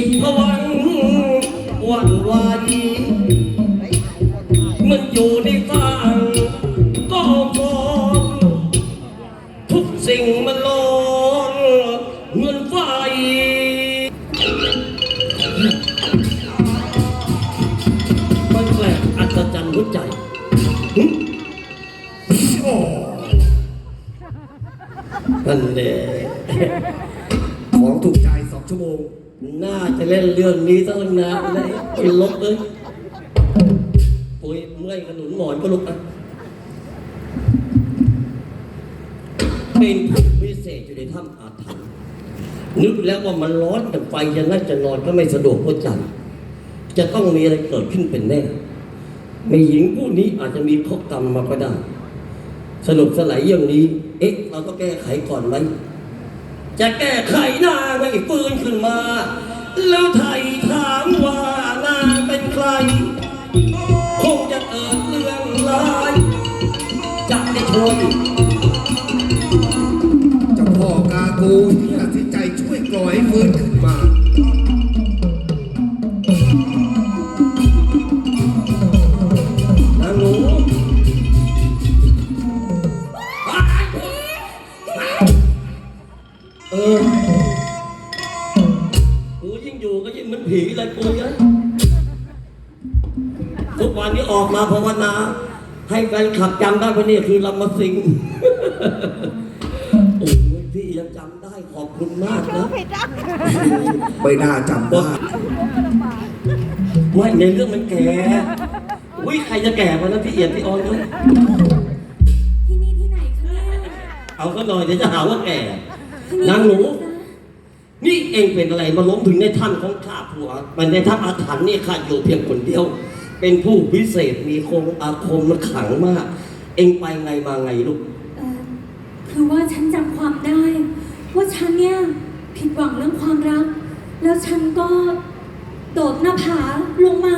ตผวังหวันไหวมันอยู่ในฝั่งก็ฟองทุกสิ่งมันลอนเหมือนไฟมันแปลกอัศจรรย์หัวใจนั่นแหละ เล่นเรื่องนี้ตั้งนานเลยไปลบเลยโอ้ยเมื่อยขนุนหมอนก็ลุกอะเป็นผู้พิเศษอยู่ในถ้ำอาถรรพ์นึกแล้วว่ามันร้อนแต่ไฟจะน่าจะนอนก็ไม่สะดวกหัวใจจะต้องมีอะไรเกิดขึ้นเป็นแน่มีหญิงผู้นี้อาจจะมีข้อกรรมมาก็ได้ สรุปสลายอย่างนี้ เอ๊ะ เราต้องแก้ไขก่อนไหมจะแก้ไขหน้าไม่ฟื้นขึ้นมา แล้วไทยถามว่านางเป็นใคร คงจะเกิดเรื่องร้ายจะได้ทนเผีเลยกูเนี่ยทุกวันนี้ออกมาภาวนา ให้แฟนขับจำได้ว่านี่คือลำมาสิงโอ้ยพี่ยังจำได้ขอบคุณมากนะไม่น่าจำได้ไม่ในเรื่องมันแก่อุ้ยใครจะแก่กว่านั้นพี่เอียดพี่ออนเลยที่นี่ที่ไหนคะเนี่ยเอาก็หน่อยเดี๋ยวจะหาว่าแก่ที่นี่นางหนูที่ไคะ นี่เองเป็นอะไรมาล้มถึงในถ้ำของข้าผัวมันในถ้ำอาถรรพ์นี่ข้าอยู่เพียงคนเดียว เป็นผู้พิเศษมีคงอาคมมันขลังมาก เองไปไงมาไงลูกเอ่อคือว่าฉันจำความได้ ว่าฉันเนี่ยผิดหวังเรื่องความรัก แล้วฉันก็โดดหน้าผาลงมา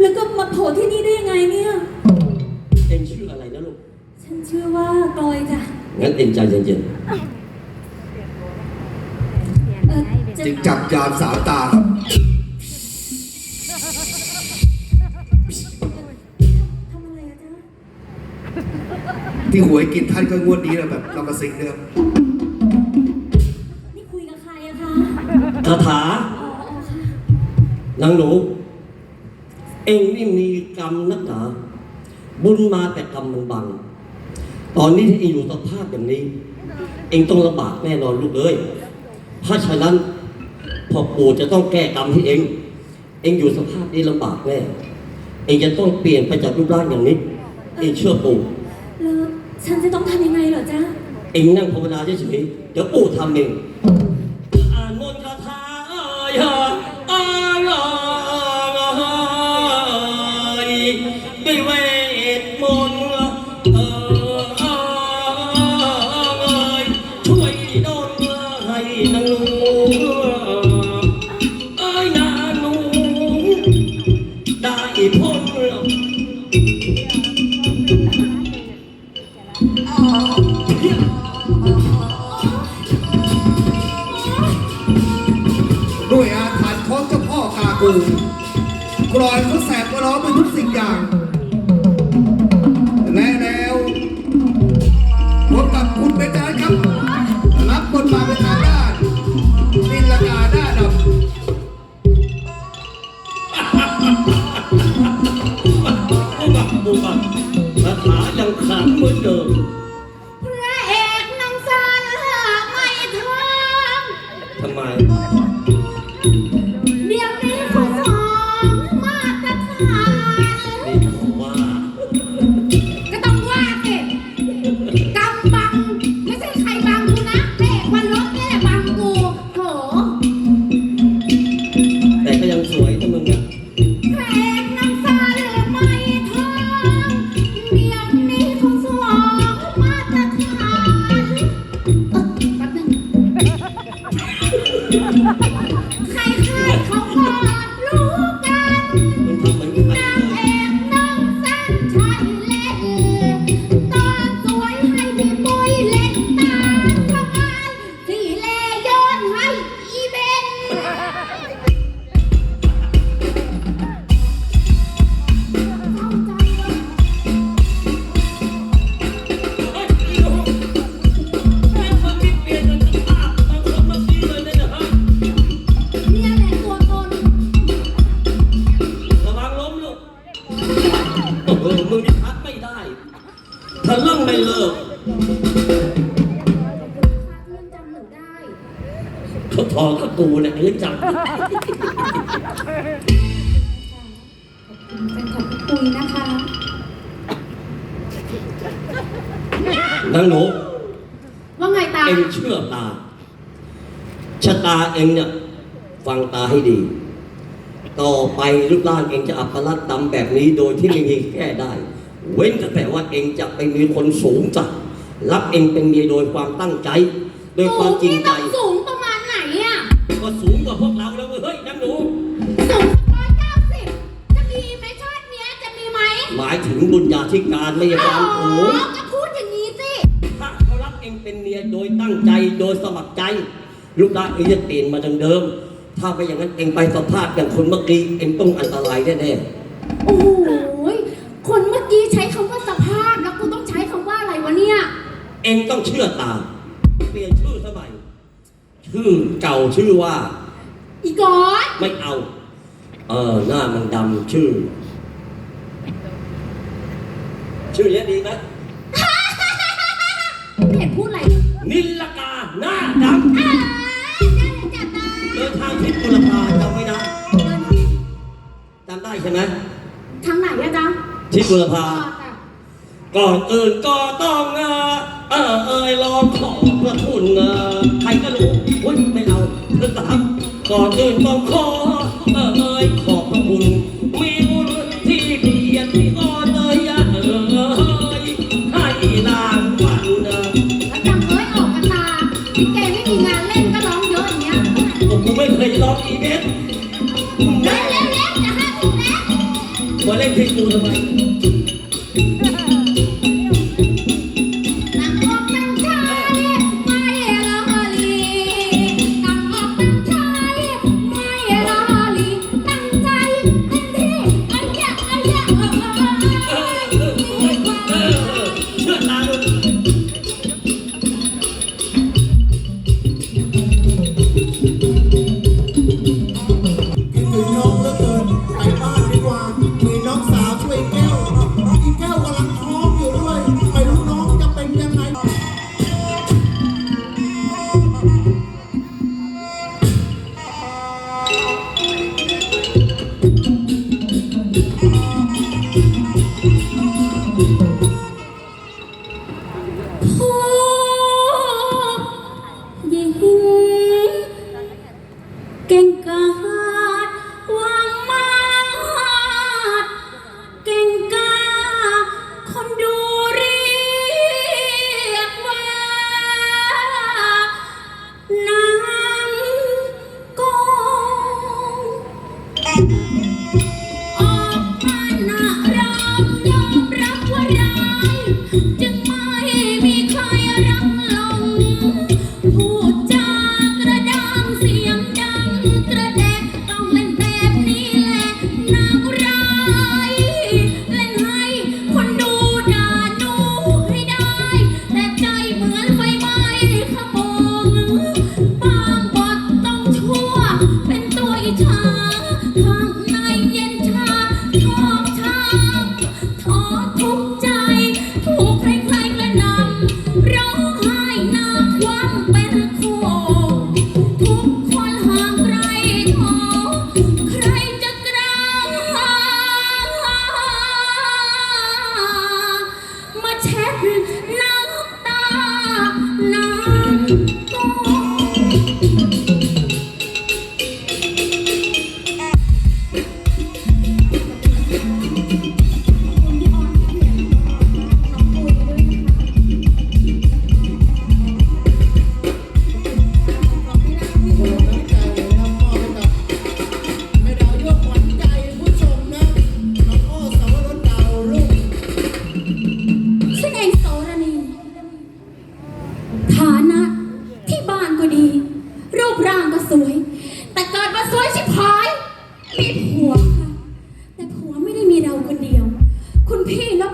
แล้วก็มาโผล่ที่นี่ได้ยังไงเนี่ย เองชื่ออะไรนะลูกฉันชื่อว่ากลอยจ้ะงั้นเองใจเย็นเอ่อ จะจึงจับยามสามตาครับทำอะไรอะจ๊ะที่หวยกินท่านก็งวดนี้นะแบบเรามาสิงเนี่ยครับนี่คุยกับใครอะคะๆคาถาอ๋ออ๋อค่ะนางหนู เองนี่มีกรรมนักหนาบุญมาแต่กรรมมันบัง ตอนนี้ที่เองอยู่สภาพอย่างนี้ เองต้องลำบากแน่นอนลูกเอ้ยเพราะฉะนั้น พ่อปู่จะต้องแก้กรรมให้เอง เองอยู่สภาพนี้ลำบากแน่ เองจะต้องเปลี่ยนไปจากรูปร่างอย่างนี้ เองเชื่อปู่ แล้วฉันจะต้องทำยังไงเหรอจ๊ะ เองนั่งภาวนาเฉยๆเดี๋ยวปู่ทำเองอ่านมนต์คาถา ได้พ้ นางหนูว่าไงตา เอ็งเชื่อตา ชะตาเอ็งเนี่ยฟังตาให้ดี ต่อไปรูปร่างเอ็งจะอัปลักษณ์ดำแบบนี้โดยที่ไม่มีแก้ได้ เว้นแต่ว่าเอ็งจะไปมีคนสูงจัดรับเอ็งเป็นเมียโดยความตั้งใจ โดยความจริงใจ สูงประมาณไหนอะ ก็สูงกว่าพวกเราแล้วเว้ยเฮ้ยนางหนู สูงร้อยเก้าสิบจะมีไหมชาติเนี้ยจะมีไหมหมายถึงบุญญาธิการไม่ใช่ความสูง งใจโดยสมัครใจ ลูกหลานเองจะเปลี่ยนมาดังเดิม ถ้าไปอย่างนั้นเองไปสัมภาษณ์อย่างคนเมื่อกี้เองต้องอันตรายแน่โอ้โหยคนเมื่อกี้ใช้คำว่าสภาพแล้วกูต้องใช้คำว่าอะไรวะเนี่ย ๆเองต้องเชื่อตาเปลี่ยนชื่อสมัยชื่อเก่าชื่อว่า อีกอนไม่เอา เออ หน้ามันดำชื่อ ชื่อเนี้ยดีไหมไม่เห็นพูดอะไรเลยนิลกา หน้าดอ่าได้เลยจ้ะตาำเดินทางทิศบุรพาจำไม่ได้จำได้ใช่ไหมทางไหนอะจ๊ะทิศบุรพาอ่าจ้ะก่อนอื่นก็ต้องเออเออเอยลองขอบพระคุณเออใครก็รู้อุ้ยไม่เอาเธอครับก่อนอื่นต้องขอเออ ผมไม่เคยร้องอีเวนต์เร็วเร็วเร็วจะห้าสิบแล้วมาเล่นเพลงกูทำไม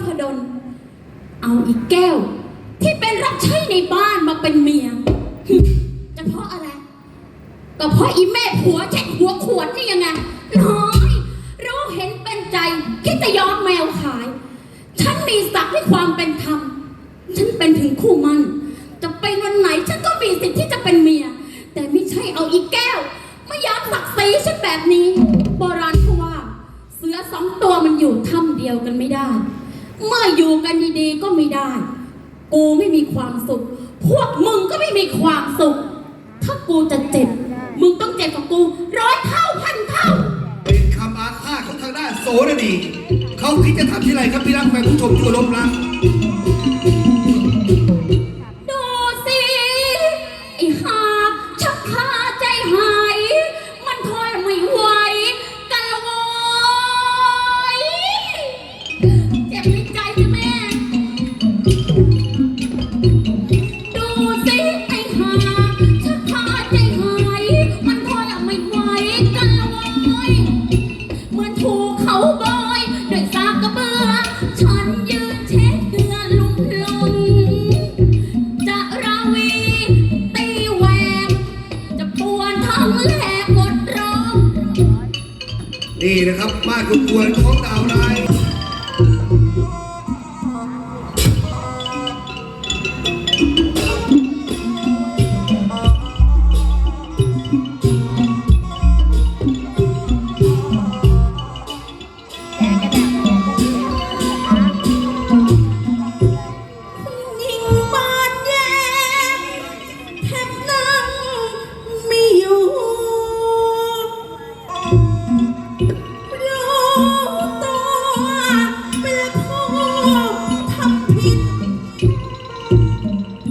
พี่นพดล เอาอีกแก้ว ที่เป็นรับใช้ในบ้านมาเป็นเมีย จะเพราะอะไร ก็เพราะอีแม่ผัวเช็ดหัวขวดนี่ยังไงน้อยรู้เห็นเป็นใจคิดจะยอมแมวขาย ฉันมีศักดิ์ให้ความเป็นธรรม ฉันเป็นถึงคู่มัน จะเป็นวันไหนฉันก็มีสิทธิ์ที่จะเป็นเมีย แต่ไม่ใช่เอาอีแบบนี้ โบราณเขาว่า เสือสองตัวมันอยู่ถ้ำเดียวกันไม่ได้ เมื่ออยู่กันดีๆก็ไม่ได้ กูไม่มีความสุข พวกมึงก็ไม่มีความสุข ถ้ากูจะเจ็บ มึงต้องเจ็บกับกูร้อยเท่าพันเท่า เป็นคำอาฆาตของทางด้านโสนดี เขาคิดจะทำที่ไรครับพี่รักแฟนผู้ชมทั่วโลกรัก นะครับ มากกว่าควรของดาวร้าย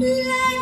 啦